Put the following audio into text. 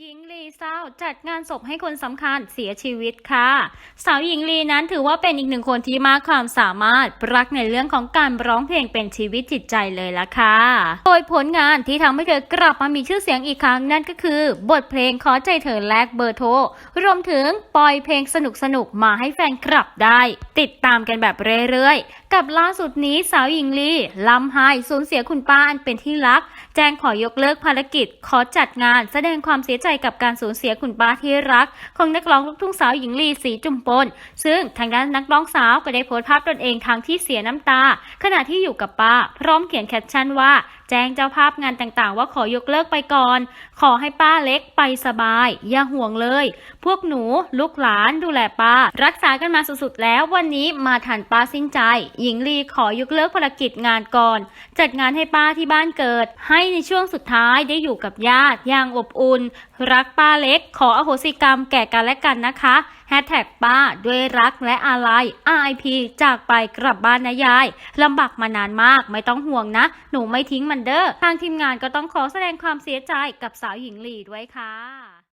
หญิงลีเศร้าจัดงานศพให้คนสำคัญเสียชีวิตค่ะ สาวหญิงลีนั้นถือว่าเป็นอีกหนึ่งคนที่มากความสามารถรักในเรื่องของการร้องเพลงเป็นชีวิตจิตใจเลยละค่ะ โดยผลงานที่ทำให้เธอกลับมามีชื่อเสียงอีกครั้งนั่นก็คือ บทเพลงขอใจเธอแลกเบอร์โทรรวมถึงปล่อยเพลงสนุกๆมาให้แฟนคลับได้ ติดตามกันแบบเรื่อยๆ กับล่าสุดนี้สาวหญิงลีลำไห้สูญเสียคุณป้าอันเป็นที่รัก แจ้งขอยกเลิกภารกิจ ขอจัดงาน แสดงความเสียใจกับการสูญเสียคุณป้าที่รัก ของนักร้องลูกทุ่งสาวหญิงลีสีจุมพลซึ่งทางด้านนักร้องสาวก็ได้โพสต์ภาพตนเองทางที่เสียน้ำตา ขณะที่อยู่กับป้า พร้อมเขียนแคปชั่นว่าแจ้งเจ้าภาพงานต่างๆ ว่าขอยกเลิกไปก่อน ขอให้ป้าเล็กไปสบาย อย่าห่วงเลย พวกหนูลูกหลานดูแลป้า รักษากันมาสุดๆแล้ววันนี้มาทันป้าสิ้นใจ หญิงลีขอยกเลิกภารกิจงานก่อน จัดงานให้ป้าที่บ้านเกิด ให้ในช่วงสุดท้ายได้อยู่กับญาติอย่างอบอุ่น รักป้าเล็ก ขออโหสิกรรมแก่กันและกันนะคะ ฮชแท็กป้าด้วยรักและอาลัย RIP จากไปกลับบ้านนะยายลำบากมานานมากไม่ต้องห่วงนะ หนูไม่ทิ้งมันเด้อทางทีมงานก็ต้องขอแสดงความเสียใจกับสาวหญิงหลีด้วยค่ะ